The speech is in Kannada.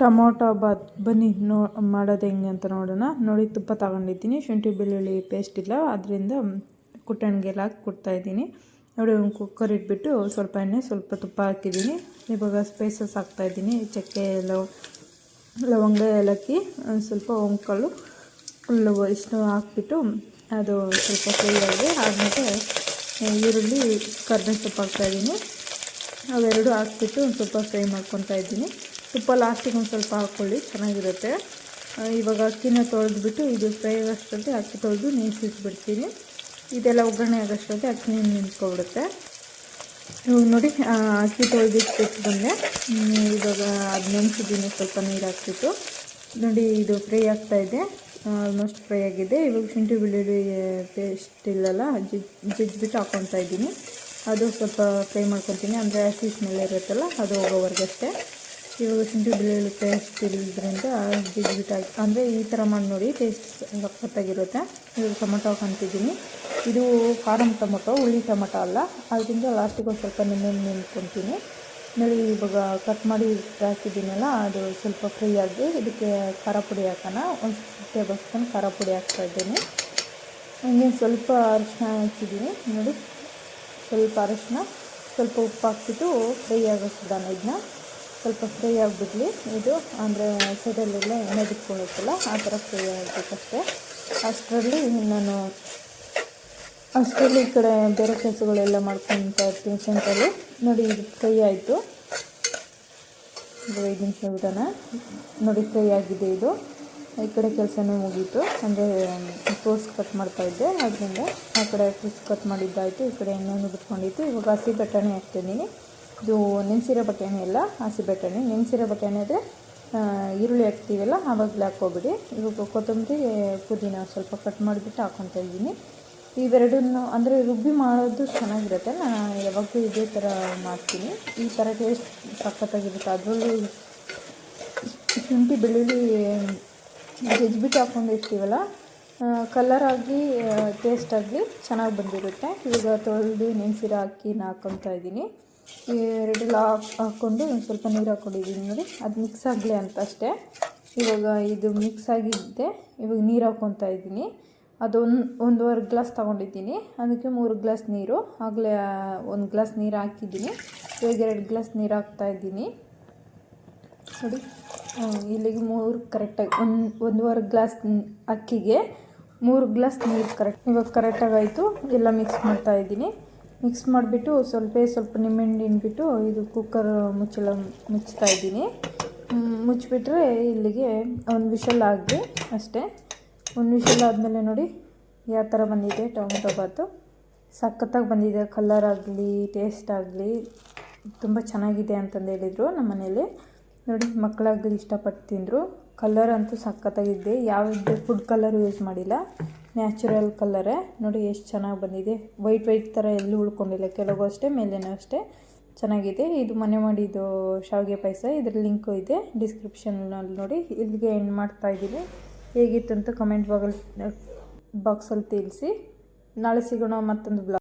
ಟೊಮೊಟೊ ಬಾತ್ ಬನ್ನಿ ನೋ, ಮಾಡೋದು ಹೆಂಗೆ ಅಂತ ನೋಡೋಣ. ನೋಡಿ ತುಪ್ಪ ತಗೊಂಡಿದ್ದೀನಿ. ಶುಂಠಿ ಬೆಳ್ಳುಳ್ಳಿ ಪೇಸ್ಟ್ ಇಲ್ಲ. ಅದರಿಂದ ಕುಟ್ಟಣಿಗೆಲ್ಲ ಹಾಕಿ ಕೊಡ್ತಾಯಿದ್ದೀನಿ ನೋಡಿ, ಒಂದು ಕುಕ್ಕರ್ ಇಟ್ಬಿಟ್ಟು ಸ್ವಲ್ಪ ಎಣ್ಣೆ, ಸ್ವಲ್ಪ ತುಪ್ಪ ಹಾಕಿದ್ದೀನಿ. ಇವಾಗ ಸ್ಪೈಸಸ್ ಹಾಕ್ತಾಯಿದ್ದೀನಿ ಚಕ್ಕೆ, ಲವ, ಲವಂಗ ಏಲಕ್ಕಿ ಸ್ವಲ್ಪ ಒಂಕಲ್ಲು ಫುಲ್ಲು ಇಷ್ಟು ಹಾಕ್ಬಿಟ್ಟು ಅದು ಸ್ವಲ್ಪ ಫ್ರೈ ಆಗಿ ಆದಮೇಲೆ ಈರುಳ್ಳಿ ಕರ್ಬೇವು ಸೊಪ್ಪು ಹಾಕ್ತಾಯಿದ್ದೀನಿ ಅವೆರಡು ಹಾಕ್ಬಿಟ್ಟು ಒಂದು ಸ್ವಲ್ಪ ಫ್ರೈ ಮಾಡ್ಕೊತಾ ಇದ್ದೀನಿ. ತುಪ್ಪ ಲಾಸ್ಟಿಗೆ ಒಂದು ಸ್ವಲ್ಪ ಹಾಕ್ಕೊಳ್ಳಿ ಚೆನ್ನಾಗಿರುತ್ತೆ. ಇವಾಗ ಅಕ್ಕಿನ ತೊಳೆದ್ಬಿಟ್ಟು ಇದು ಫ್ರೈ ಆಗೋಷ್ಟರಲ್ಲಿ ಅಕ್ಕಿ ತೊಳೆದು ನೆನೆಸಿಟ್ಬಿಡ್ತೀನಿ ಇದೆಲ್ಲ ಒಗ್ಗರಣೆ ಆಗೋಷ್ಟರಲ್ಲಿ ಅಕ್ಕಿ ನೆನೆಸ್ಕೊಬಿಡುತ್ತೆ ಇವಾಗ ನೋಡಿ ಅಕ್ಕಿ ತೊಳೆದಿಟ್ಟು ಬಂದೆ. ಇವಾಗ ಅದು ನೆನೆಸಿದ್ದೀನಿ, ಸ್ವಲ್ಪ ನೀರು ಹಾಕ್ಬಿಟ್ಟು. ನೋಡಿ, ಇದು ಫ್ರೈ ಆಗ್ತಾಯಿದೆ ಆಲ್ಮೋಸ್ಟ್ ಫ್ರೈ ಆಗಿದೆ. ಇವಾಗ ಶುಂಠಿ ಬೆಳ್ಳುಳ್ಳಿ ಪೇಸ್ಟ್ ಇಲ್ಲಲ್ಲ ಜಿಜ್ ಜಿಜ್ಬಿಟ್ಟು ಹಾಕ್ಕೊತಾ ಇದ್ದೀನಿ. ಅದು ಸ್ವಲ್ಪ ಫ್ರೈ ಮಾಡ್ಕೊತೀನಿ ಅಂದರೆ ಹಸಿ ಸ್ಮೆಲ್ ಇರುತ್ತಲ್ಲ, ಅದು ಹೋಗೋವರೆಗಷ್ಟೇ. ಇವಾಗ ಶುಂಠಿ ಬೆಳ್ಳುಳ್ಳಿ ಪೇಸ್ಟ್ ಇಲ್ಲದ್ರಿಂದ ಜಿಜ್ಬಿಟ್ಟು ಅಂದರೆ ಈ ಥರ ಮಾಡಿ ನೋಡಿ ಟೇಸ್ಟ್ ಸಖತ್ತಾಗಿರುತ್ತೆ ಇವಾಗ ಟೊಮೊಟೊ ಹಾಕೊಂತಿದ್ದೀನಿ. ಇದು ಫಾರಮ್ ಟೊಮೊಟೊ, ಹುಳಿ ಟೊಮೊಟೊ ಅಲ್ಲ. ಅದರಿಂದ ಲಾಸ್ಟಿಗೆ ಒಂದು ಸ್ವಲ್ಪ ನೆನೆ ನಿಂತ್ಕೊತೀನಿ ನೋಡಿ ಇವಾಗ ಕಟ್ ಮಾಡಿ ಹಾಕಿದ್ದೀನಲ್ಲ, ಅದು ಸ್ವಲ್ಪ ಫ್ರೀ ಆಗಿ ಇದಕ್ಕೆ ಖಾರ ಪುಡಿ ಹಾಕೋಣ. ಒಂದು ಟೇಬಲ್ ಸ್ಪೂನ್ ಖಾರ ಪುಡಿ ಹಾಕ್ತಾ ಇದ್ದೀನಿ. ಹಂಗೆ ಸ್ವಲ್ಪ ಅರಿಶಿನ ಹಾಕಿದ್ದೀನಿ. ನೋಡಿ, ಸ್ವಲ್ಪ ಅರಿಶಿನ, ಸ್ವಲ್ಪ ಉಪ್ಪು ಹಾಕ್ಬಿಟ್ಟು ಫ್ರೈ ಆಗೋಸ್ದಾನ ಇದನ್ನ ಸ್ವಲ್ಪ ಫ್ರೈ ಆಗಿಬಿಡ್ಲಿ. ಇದು ಅಂದರೆ ಸೈಡಲ್ಲೆಲ್ಲ ಎಣ್ಣೆ ಬಿಟ್ಕೊಳ್ಳುತ್ತಲ್ಲ ಆ ಥರ ಫ್ರೈ ಆಗಬೇಕಷ್ಟೆ. ಅಷ್ಟರಲ್ಲಿ ನಾನು ಅಷ್ಟರಲ್ಲಿ ಈ ಕಡೆ ಬೇರೆ ಕೆಲಸಗಳೆಲ್ಲ ಮಾಡ್ಕೊತಾ ಇರ್ತೀನಿ ಸೆಂಟಲ್ಲಿ ನೋಡಿ, ಇದು ಫ್ರೈ ಆಯಿತು. ಐದು ನಿಮಿಷ ಬಿಡೋಣ. ನೋಡಿ, ಫ್ರೈ ಆಗಿದೆ ಇದು. ಈ ಕಡೆ ಕೆಲಸನೂ ಮುಗೀತು. ಅಂದರೆ ಫ್ರೂಟ್ಸ್ ಕಟ್ ಮಾಡ್ತಾಯಿದ್ದೆ ಅದರಿಂದ ಆ ಕಡೆ ಫ್ರೂಟ್ಸ್ ಕಟ್ ಮಾಡಿದ್ದಾಯಿತು. ಈ ಕಡೆ ಎಣ್ಣೆನೂ ಬಿಟ್ಕೊಂಡಿತ್ತು. ಇವಾಗ ಹಸಿ ಬಟಾಣಿ ಹಾಕ್ತಿದ್ದೀನಿ. ಇದು ನೆನೆಸಿರೋ ಬಟಾಣಿ ಎಲ್ಲ ಹಸಿ ಬಟಾಣಿ ನೆನೆಸಿರೋ ಬಟಾಣಿ ಆದರೆ ಈರುಳ್ಳಿ ಹಾಕ್ತೀವಲ್ಲ ಆವಾಗಲೇ ಹಾಕ್ಕೋಬಿಡಿ. ಇವಾಗ ಕೊತ್ತಂಬರಿ, ಪುದೀನ ಸ್ವಲ್ಪ ಕಟ್ ಮಾಡಿಬಿಟ್ಟು ಹಾಕ್ಕೊತಾ ಇದ್ದೀನಿ. ಇವೆರಡನ್ನು, ಅಂದರೆ ರುಬ್ಬಿ ಮಾಡೋದು ಚೆನ್ನಾಗಿರುತ್ತೆ. ನಾನು ಯಾವಾಗಲೂ ಇದೇ ಥರ ಮಾಡ್ತೀನಿ. ಈ ಥರ ಟೇಸ್ಟ್ ಸಖತ್ತಾಗಿರುತ್ತೆ. ಅದರಲ್ಲೂ ಶುಂಠಿ ಬೆಳ್ಳುಳ್ಳಿ ಜಜ್ಬಿಟ್ಟು ಹಾಕ್ಕೊಂಡಿರ್ತೀವಲ್ಲ ಕಲರಾಗಿ ಆಗಿ ಟೇಸ್ಟ್ ಆಗಲಿ ಚೆನ್ನಾಗಿ ಬಂದಿರುತ್ತೆ. ಇವಾಗ ತೊಳೆದು ನೆನೆಸಿರೋ ಅಕ್ಕಿನ ಹಾಕ್ಕೊತಾ ಇದ್ದೀನಿ. ಎರಡೆಲ್ಲ ಹಾಕ್ಕೊಂಡು ಒಂದು ಸ್ವಲ್ಪ ನೀರು ಹಾಕ್ಕೊಂಡಿದ್ದೀನಿ ನೋಡಿ. ಅದು ಮಿಕ್ಸ್ ಆಗಲಿ ಅಂತ ಅಷ್ಟೇ. ಇವಾಗ ಇದು ಮಿಕ್ಸ್ ಆಗಿದ್ದೆ. ಇವಾಗ ನೀರು ಹಾಕ್ಕೊತಾ ಇದ್ದೀನಿ ಅದೊಂದು ಒಂದೂವರೆ ಗ್ಲಾಸ್ ತೊಗೊಂಡಿದ್ದೀನಿ. ಅದಕ್ಕೆ ಮೂರು ಗ್ಲಾಸ್ ನೀರು. ಆಗಲೇ ಒಂದು ಗ್ಲಾಸ್ ನೀರು ಹಾಕಿದ್ದೀನಿ. ಇವಾಗ ಎರಡು ಗ್ಲಾಸ್ ನೀರು ಹಾಕ್ತಾ ಇದ್ದೀನಿ ನೋಡಿ. ಇಲ್ಲಿಗೆ ಮೂರು ಕರೆಕ್ಟಾಗಿ ಒಂದು, ಒಂದೂವರೆ ಗ್ಲಾಸ್ ಅಕ್ಕಿಗೆ ಮೂರು ಗ್ಲಾಸ್ ನೀರು ಕರೆಕ್ಟ್ ಇವಾಗ ಕರೆಕ್ಟಾಗಿ ಆಯಿತು. ಎಲ್ಲ ಮಿಕ್ಸ್ ಮಾಡ್ತಾಯಿದ್ದೀನಿ ಮಿಕ್ಸ್ ಮಾಡಿಬಿಟ್ಟು ಸ್ವಲ್ಪ ಸ್ವಲ್ಪ ನಿಂಬೆಹಣ್ಣು ಇನ್ಬಿಟ್ಟು ಇದು ಕುಕ್ಕರ್ ಮುಚ್ಚಳ ಮುಚ್ತಾ ಇದ್ದೀನಿ. ಮುಚ್ಚಿಬಿಟ್ರೆ ಇಲ್ಲಿಗೆ ಒಂದು ವಿಷಲ್ ಆಗಿದೆ ಅಷ್ಟೇ. ಒಂದು ವಿಷಲ್ ಆದಮೇಲೆ ನೋಡಿ ಯಾವ ಥರ ಬಂದಿದೆ ಟೊಮೊಟೊ ಬಾತು. ಸಖತ್ತಾಗಿ ಬಂದಿದೆ ಕಲರ್ ಆಗಲಿ ಟೇಸ್ಟ್ ಆಗಲಿ. ತುಂಬ ಚೆನ್ನಾಗಿದೆ ಅಂತಂದು ಹೇಳಿದರು ನಮ್ಮ ಮನೇಲಿ. ನೋಡಿ ಮಕ್ಕಳಾಗಲಿ ಇಷ್ಟಪಟ್ಟು ತಿಂದರು. ಕಲರ್ ಅಂತೂ ಸಖತ್ತಾಗಿದೆ ಯಾವುದೇ ಫುಡ್ ಕಲರ್ ಯೂಸ್ ಮಾಡಿಲ್ಲ. ನ್ಯಾಚುರಲ್ ಕಲರೇ. ನೋಡಿ ಎಷ್ಟು ಚೆನ್ನಾಗಿ ಬಂದಿದೆ. ವೈಟ್ ವೈಟ್ ಥರ ಎಲ್ಲೂ ಉಳ್ಕೊಂಡಿಲ್ಲ. ಕೆಲವು ಅಷ್ಟೇ, ಮೇಲೇನೂ ಅಷ್ಟೇ ಚೆನ್ನಾಗಿದೆ. ಇದು ಮನೆ ಮಾಡಿದ್ದು ಶಾವಿಗೆ ಪಾಯಸ. ಇದ್ರ ಲಿಂಕು ಇದೆ. ಡಿಸ್ಕ್ರಿಪ್ಷನ್ನಲ್ಲಿ ನೋಡಿ. ಇಲ್ಲಿಗೆ ಎಂಡ್ ಮಾಡ್ತಾ ಇದ್ದೀನಿ. ಹೇಗಿತ್ತು ಅಂತ ಕಮೆಂಟ್ ಬಾಗಲ್ ಬಾಕ್ಸಲ್ಲಿ ತಿಳಿಸಿ. ನಾಳೆ ಸಿಗೋಣ ಮತ್ತೊಂದು ಬ್ಲಾಗ್